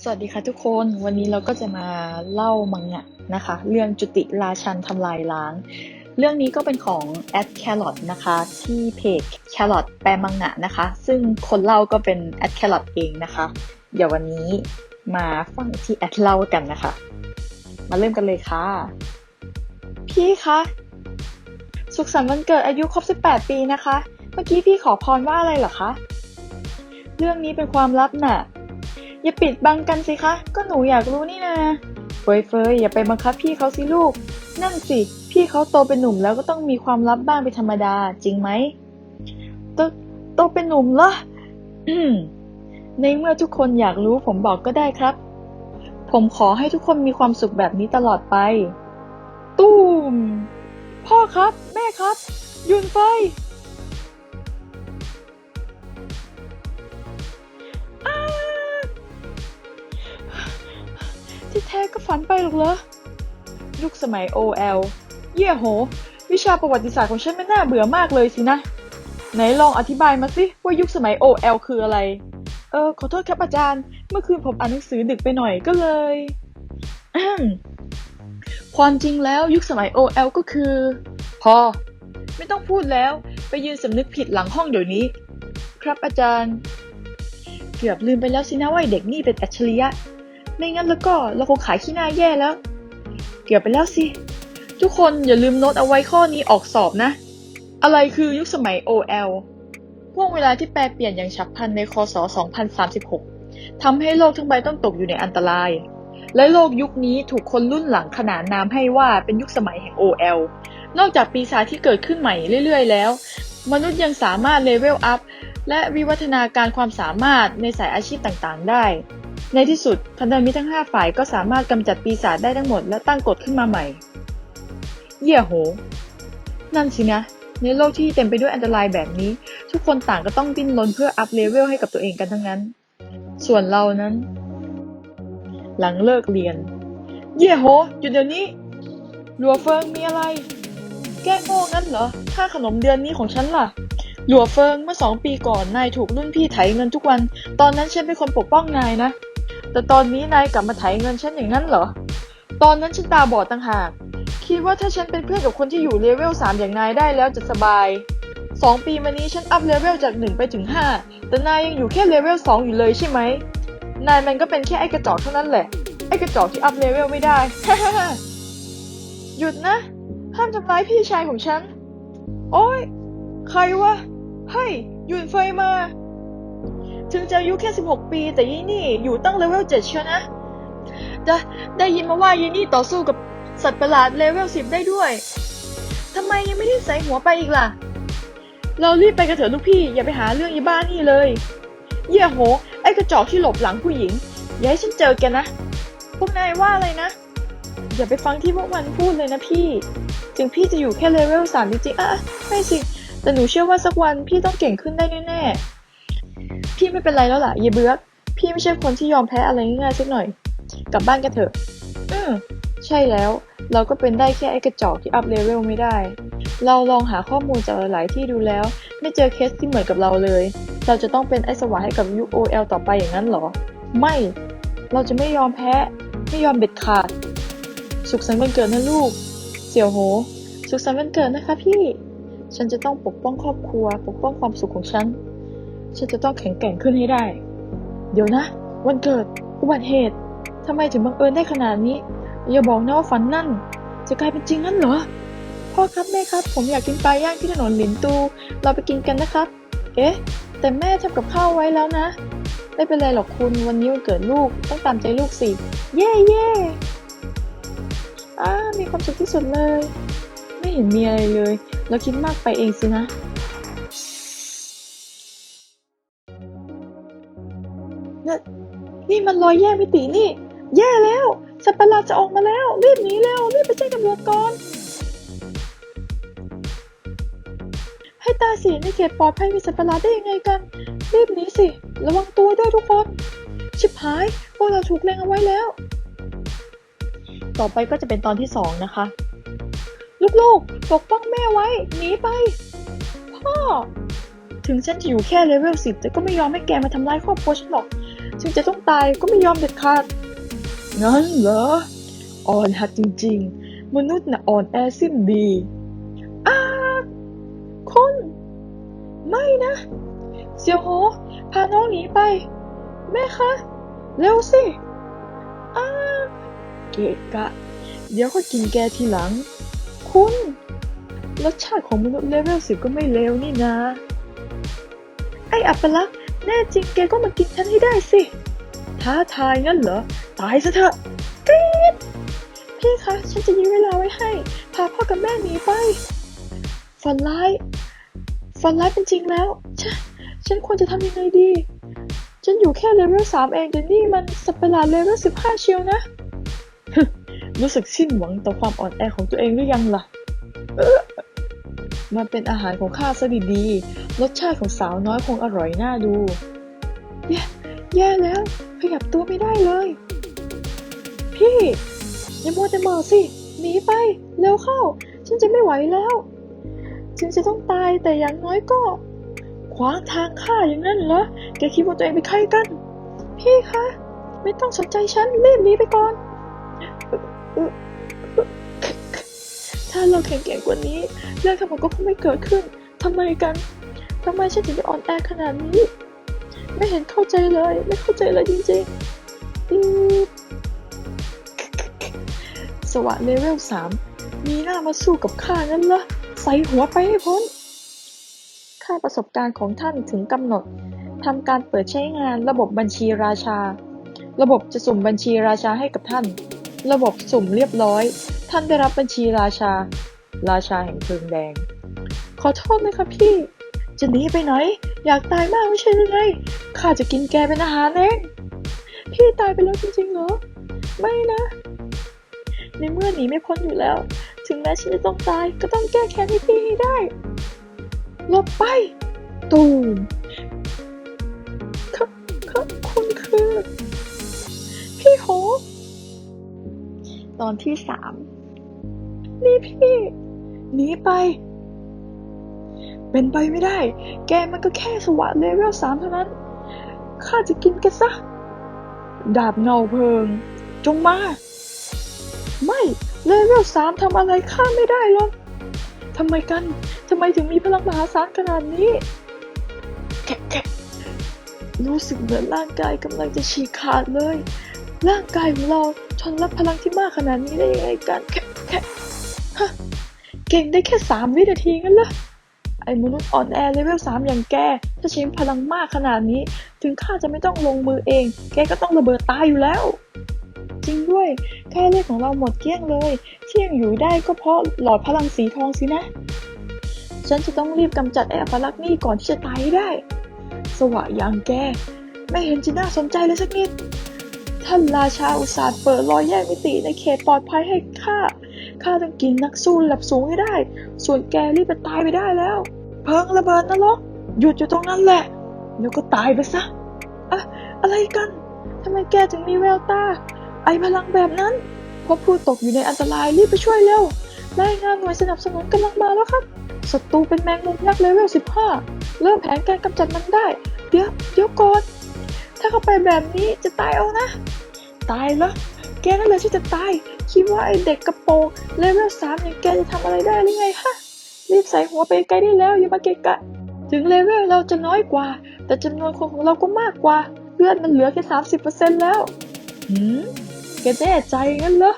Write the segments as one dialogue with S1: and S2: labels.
S1: สวัสดีค่ะทุกคนวันนี้เราก็จะมาเล่ามังงะนะคะ เรื่องจุติราชันทำลายล้าง เรื่องนี้ก็เป็นของแอดแครอทนะคะที่เพจแครอทแปลมังงะนะคะ ซึ่งคนเล่าก็เป็นแอดแครอทเองนะคะ เดี๋ยววันนี้มาฟังที่แอดเล่ากันนะคะ มาเริ่มกันเลยค่ะ พี่คะสุขสันต์วันเกิดอายุครบ 18 ปีนะคะ เมื่อกี้พี่ขอพรว่าอะไรเหรอคะ เรื่องนี้เป็นความลับน่ะ อย่าปิดบังกันสิคะ ก็หนูอยากรู้นี่นาเฟยเฟยอย่าไปบังคับพี่เขาสิลูก นั่นสิ พี่เขาโตเป็นหนุ่มแล้วก็ต้องมีความลับบ้างเป็นธรรมดา จริงไหมโตโตเป็นหนุ่มเหรอในเมื่อทุกคนอยากรู้ผมบอกก็ได้ครับ ผมขอให้ทุกคนมีความสุขแบบนี้ตลอดไป ตูมพ่อครับ แม่ครับ ยุนไฟ ที่แท้ก็ฝันไปหรอกเหรอ ยุคสมัย OL เยี่ยโห วิชาประวัติศาสตร์ของฉันไม่น่าเบื่อมากเลยสินะ ไหนลองอธิบายมาสิว่ายุคสมัย OL คืออะไร เออขอโทษครับอาจารย์ เมื่อคืนผมอ่านหนังสือดึกไปหน่อยก็เลยความจริงแล้วยุคสมัย OL ก็คือ พอ ไม่ต้องพูดแล้วไปยืนสำนึกผิดหลังห้องเดี๋ยวนี้ ครับอาจารย์ เกือบลืมไปแล้วสินะว่าเด็กนี่เป็นอัจฉริยะ ไม่งั้นแล้วก็เราคงขายขี้หน้าแย่แล้ว เกือบไปแล้วสิ ทุกคนอย่าลืมโน้ตเอาไว้ข้อนี้ออกสอบนะ อะไรคือยุคสมัย OL ห่วงเวลาที่แปรเปลี่ยนอย่างฉับพลันในคศ 2036 ทำให้โลกทั้งใบต้องตกอยู่ในอันตราย และโลกยุคนี้ถูกคนรุ่นหลังขนานนามให้ว่าเป็นยุคสมัยแห่ง OL นอกจากปีศาจที่เกิดขึ้นใหม่เรื่อย ๆ แล้ว มนุษย์ยังสามารถเลเวลอัพและวิวัฒนาการความสามารถในสายอาชีพต่างๆ ได้ ในที่สุดพันธมิตรทั้ง 5 ฝ่ายก็สามารถกำจัดปีศาจได้ทั้งหมดและตั้งกฎขึ้นมาใหม่ เยี่ยโห นั่นสินะ ในโลกที่เต็มไปด้วยอันตรายแบบนี้ ทุกคนต่างก็ต้องดิ้นรนเพื่ออัพเลเวลให้กับตัวเองกันทั้งนั้น ส่วนเรานั้น หลังเลิกเรียน เยี่ยโหหยุดเดี๋ยวนี้หลัวเฟิงมีอะไร แก้โง่งั้นเหรอค่าขนมเดือนนี้ของฉันล่ะหลัวเฟิงเมื่อสองปีก่อนนายถูกรุ่นพี่ไถเงินทุกวัน ตอนนั้นฉันเป็นคนปกป้องนายนะ แต่ตอนนี้นายกลับมาไถเงินฉันอย่างนั้นเหรอ ตอนนั้นฉันตาบอดต่างหาก คิดว่าถ้าฉันเป็นเพื่อนกับคนที่อยู่เลเวล3อย่างนายได้แล้วจะสบาย 2 ปีมานี้ฉันอัพเลเวลจาก 1 ไปถึง 5 แต่นายยังอยู่แค่เลเวล2อยู่เลยใช่ไหม นายมันก็เป็นแค่ไอ้กระจอกเท่านั้นแหละ ไอ้กระจอกที่อัพเลเวลไม่ได้ หยุดนะ ห้ามทำร้ายพี่ชายของฉัน โอ้ยใครวะ เฮ้ยหยุนไฟมา ถึงจะอายุแค่ 16 ปี แต่ยี่นี่อยู่ตั้งเลเวล7เชียวนะได้ได้ยินมาว่ายี่นี่ต่อสู้กับสัตว์ประหลาดเลเวล10 ได้ด้วยทำไมยังไม่ได้ใส่หัวไปอีกล่ะ เรารีบไปกันเถอะลูกพี่ อย่าไปหาเรื่องอีบ้านี่เลย เยี่ยโห ไอ้กระจอกที่หลบหลังผู้หญิง อย่าให้ฉันเจอแกันนะ พวกนายว่าอะไรนะ อย่าไปฟังที่พวกมันพูดเลยนะพี่ ถึงพี่จะอยู่แค่เลเวลสามจริงๆอะไม่สิ แต่หนูเชื่อว่าสักวันพี่ต้องเก่งขึ้นได้แน่ๆ พี่ไม่เป็นไรแล้วล่ะเยเบือกพี่ไม่ใช่คนที่ยอมแพ้อะไรง่ายๆสักหน่อย กลับบ้านกันเถอะ อืมใช่แล้ว เราก็เป็นได้แค่ไอ้กระจอกที่อัพเลเวลไม่ได้ เราลองหาข้อมูลจากหลายๆที่ดูแล้ว ไม่เจอเคสที่เหมือนกับเราเลย เราจะต้องเป็นไอ้สวายให้กับยุค OL ต่อไปอย่างนั้นเหรอ ไม่ เราจะไม่ยอมแพ้ ไม่ยอมเด็ดขาด สุขสันต์วันเกิดนะลูก เสี่ยวโห สุขสันต์วันเกิดนะคะพี่ ฉันจะต้องปกป้องครอบครัว ปกป้องความสุขของฉัน ฉันจะต้องแข็งแกร่งขึ้นให้ได้ เดี๋ยวนะ วันเกิด อุบัติเหตุทำไมถึงบังเอิญได้ขนาดนี้ อย่าบอกนะว่าฝันนั่น จะกลายเป็นจริงนั่นเหรอ พ่อครับแม่ครับ ผมอยากกินปลาย่างที่ถนนหลินตู เราไปกินกันนะครับ เอ๊ะ แต่แม่ทำกับข้าวไว้แล้วนะ ไม่เป็นไรหรอกคุณวันนี้วันเกิดลูกต้องตามใจลูกสิ เย่เย่อ่ามีความสุขที่สุดเลย ไม่เห็นมีอะไรเลย เราคิดมากไปเองสินะ นี่นี่มันรอยแยกมิตินี่ แย่แล้ว สัตว์ประหลาดจะออกมาแล้ว รีบหนีเร็ว รีบไปแจ้งตำรวจก่อน ให้ตายสิในเขตปลอดภัยมีสัตว์ประหลาดได้ยังไงกัน รีบหนีสิ ระวังตัวด้วยทุกคน ชิบหาย พวกเราถูกเล็งเอาไว้แล้ว ต่อไปก็จะเป็นตอนที่สองนะคะ ลูกๆ ปกป้องแม่ไว้ หนีไป พ่อ ถึงฉันจะอยู่แค่เลเวลสิบแต่ก็ไม่ยอมให้แกมาทำร้ายครอบครัวฉันหรอก ถึงจะต้องตายก็ไม่ยอมเด็ดขาดงั้นเหรอ อ่อนหัดจริง ๆ มนุษย์น่ะอ่อนแอสิ้นดีอ้าคุณไม่นะเสียวโหพาน้องหนีไป แม่คะ เร็วสิอ้าเกะกะ เดี๋ยวก็กินแกทีหลัง คุณรสชาติของมนุษย์เลเวลสิบก็ไม่เลวนี่นะ ไอ้อัปลักษณ์ แน่จริงแกก็มากินฉันให้ได้สิ ท้าทายงั้นเหรอ ตายซะเถอะกรี๊ดพี่คะ ฉันจะยื้อเวลาไว้ให้ พาพ่อกับแม่หนีไป ฝันร้าย ฝันร้ายเป็นจริงแล้ว ฉัน ฉันควรจะทำยังไงดี ฉันอยู่แค่เลเวลสามเองแต่นี่มันสัตว์ประหลาดเลเวลสิบห้าเชียวนะ รู้สึกสิ้นหวังต่อความอ่อนแอของตัวเองหรือยังล่ะ เออ มันเป็นอาหารของข้าซะดีๆ รสชาติของสาวน้อยคงอร่อยน่าดู แย่แย่แล้ว ขยับตัวไม่ได้เลย พี่ อย่ามัวแต่เมาสิ หนีไป เร็วเข้า ฉันจะไม่ไหวแล้ว ฉันจะต้องตายแต่อย่างน้อยก็ ขวางทางข้าอย่างนั้นเหรอ แกคิดว่าตัวเองเป็นใครกัน พี่คะ ไม่ต้องสนใจฉันรีบหนีไปก่อน ถ้าเราแข็งแกร่งกว่านี้ เรื่องทั้งหมดก็คงไม่เกิดขึ้นทำไมกันทำไมฉันถึงได้อ่อนแอขนาดนี้ ไม่เห็นเข้าใจเลย ไม่เข้าใจเลยจริงๆสวะเลเวลสามมีหน้ามาสู้กับข้างั้นเหรอใส่หัวไปให้พ้น ค่าประสบการณ์ของท่านถึงกำหนดทำการเปิดใช้งานระบบบัญชีราชา ระบบจะสุ่มบัญชีราชาให้กับท่าน ระบบสุ่มเรียบร้อย ท่านได้รับบัญชีราชา ราชาแห่งเพลิงแดง ขอโทษนะคะพี่ จะหนีไปไหน อยากตายมากไม่ใช่หรือไงข้าจะกินแกเป็นอาหารเองพี่ตายไปแล้วจริงๆเหรอ ไม่นะ ในเมื่อหนีไม่พ้นอยู่แล้ว ถึงแม้ฉันจะต้องตายก็ต้องแก้แค้นให้พี่ให้ได้หลบไป ตูมครับครับคุณคือ พี่โฮตอนที่สาม นี่พี่ หนีไป เป็นไปไม่ได้ แกมันก็แค่สวะเลเวลสามเท่านั้น ข้าจะกินแกซะ ดาบเงาเพลิง จงมา ไม่ เลเวลสามทำอะไรข้าไม่ได้หรอกทำไมกัน ทำไมถึงมีพลังมหาศาลขนาดนี้แคะแคะรู้สึกเหมือนร่างกายกำลังจะฉีกขาดเลย ร่างกายของเราทนรับพลังที่มากขนาดนี้ได้ยังไงกันแคะแคะฮะ เก่งได้แค่สามวินาทีงั้นเหรอไอ้มนุษย์อ่อนแอเลเวลสามอย่างแก ถ้าใช้พลังมากขนาดนี้ ถึงข้าจะไม่ต้องลงมือเอง แกก็ต้องระเบิดตายอยู่แล้ว จริงด้วยค่าเลือดของเราหมดเกลี้ยงเลยที่ยังอยู่ได้ก็เพราะหลอดพลังสีทองสินะ ฉันจะต้องรีบกำจัดไอ้อัปลักษณ์นี่ก่อนที่จะตายให้ได้ สวะอย่างแก ไม่เห็นจะน่าสนใจเลยสักนิด ท่านราชาอุตสาห์เปิดรอยแยกมิติในเขตปลอดภัยให้ข้า ข้าต้องกินนักสู้ระดับสูงให้ได้ ส่วนแกรีบไปตายไปได้แล้ว เพิงระเบิดนรกหยุดอยู่ตรงนั้นแหละ แล้วก็ตายไปซะอะอะไรกันทำไมแกถึงมีแววตา ไอพลังแบบนั้นพบผู้ตกอยู่ในอันตรายรีบไปช่วยเร็วรายงานหน่วยสนับสนุนกำลังมาแล้วครับศัตรูเป็นแมงมุมยักษ์เลเวล15 เริ่มแผนการกำจัดมันได้ เดี๋ยวเดี๋ยวก่อนถ้าเข้าไปแบบนี้จะตายเอานะ ตายเหรอแกนั่นเลยที่จะตาย คิดว่าไอเด็กกระโปรงเลเวลสามอย่างแกจะทำอะไรได้หรือไงฮะ รีบใส่หัวไปไกลได้แล้วอย่ามาเกะกะ ถึงเลเวลเราจะน้อยกว่า แต่จำนวนคนของเราก็มากกว่า เลือดมันเหลือแค่สามสิบเปอร์เซ็นต์แล้วหืมแกแน่ใจงั้นเหรอ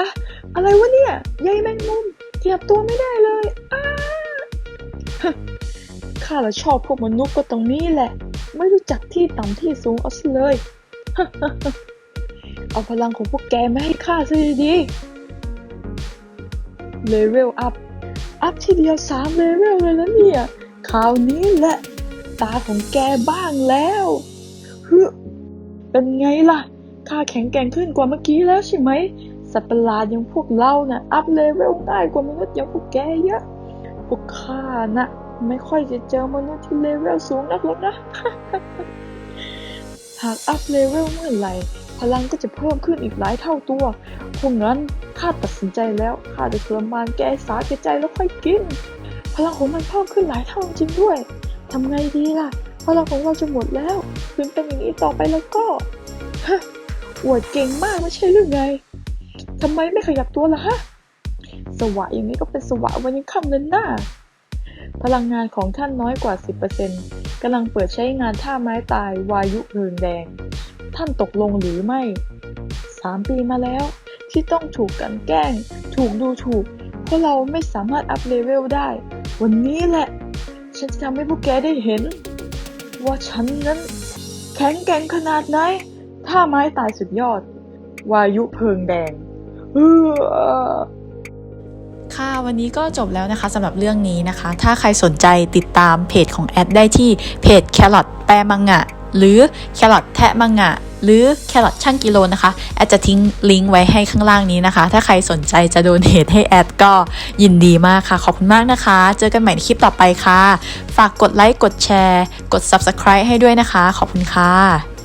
S1: อะอะไรวะเนี่ยใยแมงมุมเทียบตัวไม่ได้เลยอ้าข้าละชอบพวกมนุษย์ก็ตรงนี้แหละ ไม่รู้จักที่ต่ำที่สูงเอาซะเลย เอาพลังของพวกแกมาให้ข้าซะดีๆเลเวลอัพ อัพทีเดียวสามเลเวลเลยแล้วเนี่ยคราวนี้แหละ ตาของแกบ้างแล้วฮึเป็นไงล่ะ ข้าแข็งแกร่งขึ้นกว่าเมื่อกี้แล้วใช่ไหม สัตว์ประหลาดอย่างพวกเรานะ่ะ อัพเลเวลง่ายกว่ามนุษย์อย่างพวกแกเยอะ พวกข้าน่ะไม่ค่อยจะเจอมนุษย์ที่เลเวลสูงนักหรอกนะ หากอัพเลเวลเมื่อไหร่ พลังก็จะเพิ่มขึ้นอีกหลายเท่าตัวเพราะงั้นข้าตัดสินใจแล้วข้าจะทรมานแก้สาแกใจแล้วค่อยกิน พลังของมันเพิ่มขึ้นหลายเท่าจริงด้วยทำไงดีล่ะพลังของเราจะหมดแล้วคืนเป็นอย่างนี้ต่อไปแล้วก็ฮะอวดเก่งมากไม่ใช่หรือไงทำไมไม่ขยับตัวล่ะฮะสวะอย่างนี้ก็เป็นสวะวันยังค่ำเนินหน้าพลังงานของท่านน้อยกว่า 10%กำลังเปิดใช้งานท่าไม้ตายวายุเพลิงแดง ท่านตกลงหรือไม่สามปีมาแล้ว ที่ต้องถูกกันแกล้ง ถูกดูถูก เพราะเราไม่สามารถอัพเลเวลได้ วันนี้แหละ ฉันจะทำให้พวกแกได้เห็น ว่าฉันนั้น แข็งแกร่งขนาดไหนท่าไม้ตายสุดยอด วายุเพลิงแดงเออ
S2: ค่ะวันนี้ก็จบแล้วนะคะสำหรับเรื่องนี้นะคะ ถ้าใครสนใจติดตามเพจของแอดได้ที่เพจแครอทแปมังงะ หรือแครอทแทะมังงะ หรือแครอทช่างกิโลนะคะ แอดจะทิ้งลิงก์ไว้ให้ข้างล่างนี้นะคะ ถ้าใครสนใจจะโดนเหตุให้แอดก็ยินดีมากค่ะ ขอบคุณมากนะคะ เจอกันใหม่ในคลิปต่อไปค่ะ ฝากกดไลค์ กดแชร์ กด subscribe ให้ด้วยนะคะ ขอบคุณค่ะ